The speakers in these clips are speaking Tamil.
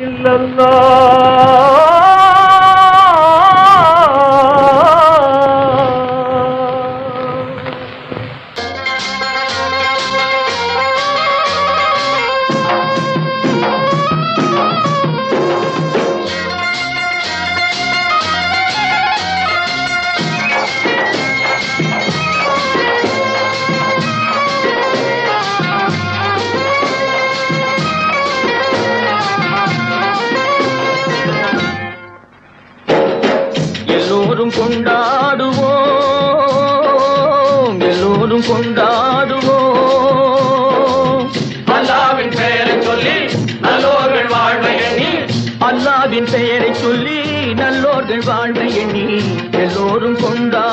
إلا الله. எல்லோரும் கொண்டாடுவோம் எல்லோரும் கொண்டாடுவோம். அல்லாவின் பெயரை சொல்லி நல்லோர்கள் வாழ்வை எண்ணி. அல்லாவின் பெயரை சொல்லி நல்லோர்கள் வாழ்வை எண்ணி எல்லோரும் கொண்டாடுவோம்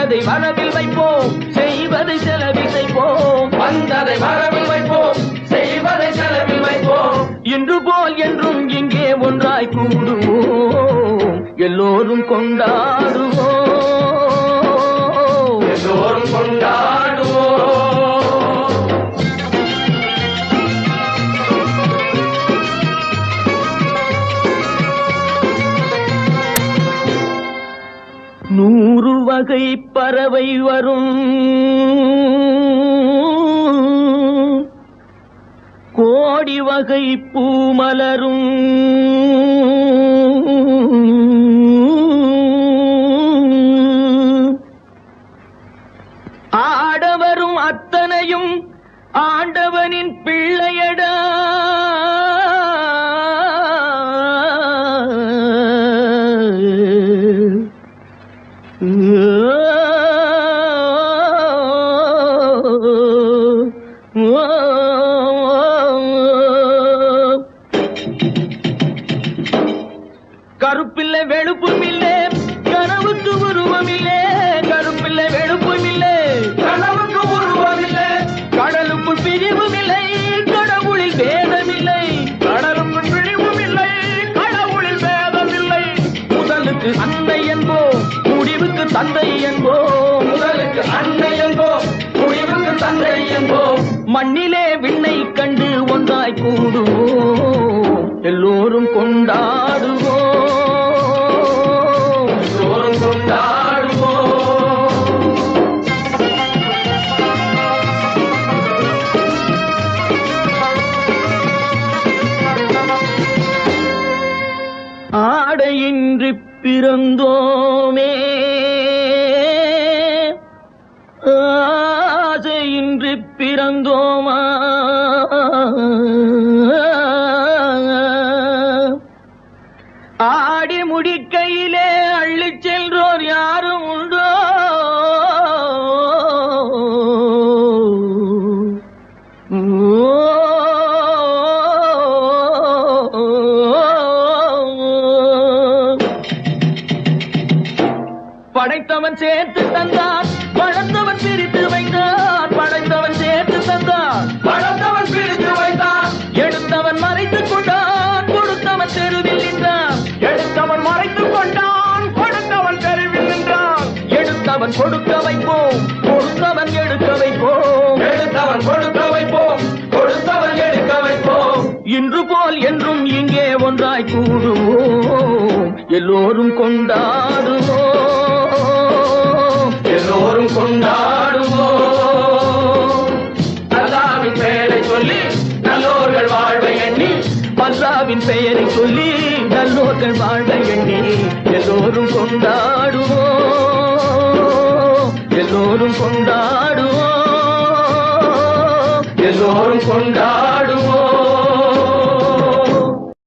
வந்ததை வரவில் வைப்போம் செய்வதை செலவில் வைப்போம் வந்ததை வரவில் வைப்போம் செய்வதை செலவில் வைப்போம். இன்று போல் என்றும் இங்கே ஒன்றாய் கூடுவோம். எல்லோரும் கொண்டாடுவோம். வகை பறவை வரும். கோடி வகை பூமலரும் வெளுப்பும் இல்லே கனவுக்கு உருவம் இல்லே கருப்பில்லை வெளுப்பும் இல்லே கனவுக்கு உருவம் உருவமில்லை கடலுக்குள் பிரிவும் இல்லை கடவுளில் வேதம் இல்லை கடலுக்கு பிரிவும் இல்லை கடவுளில் வேதம் இல்லை முதலுக்கு அன்னை என்போ முடிவுக்கு தந்தை என்போ. முதலுக்கு அன்னை என்போ முடிவுக்கு தந்தை என்போ. மண்ணிலே விண்ணை கண்டு ஒன்றாய் கூடுவோம். பிறந்தோமே ஆசையின்றி பிறந்தோமா? படைத்தவன் சேர்த்து தந்தான். படைத்தவன் பிரித்து வைத்தான். படைத்தவன் சேர்த்து தந்தான். பழத்தவன் பிரித்து வைத்தான். எடுத்தவன் மறைத்துக் கொண்டான். கொடுத்தவன் தெருவில் நின்றான். எடுத்தவன் மறைத்துக் கொண்டான். கொடுத்தவன் தெருவில் நின்றான். எடுத்தவன் கொடுக்க வைப்போம். கொடுத்தவன் எடுக்க வைப்போம். எடுத்தவன் கொடுக்க வைப்போம். கொடுத்தவன் எடுக்க வைப்போம். இன்று போல் என்றும் இங்கே ஒன்றாய் கூடுவோம். எல்லோரும் கொண்டாடுவோம் சொல்லி நல்லோர்கள் வாழ எண்ணி எல்லோரும் கொண்டாடுவோம். எல்லோரும் கொண்டாடுவோம். எல்லோரும் கொண்டாடு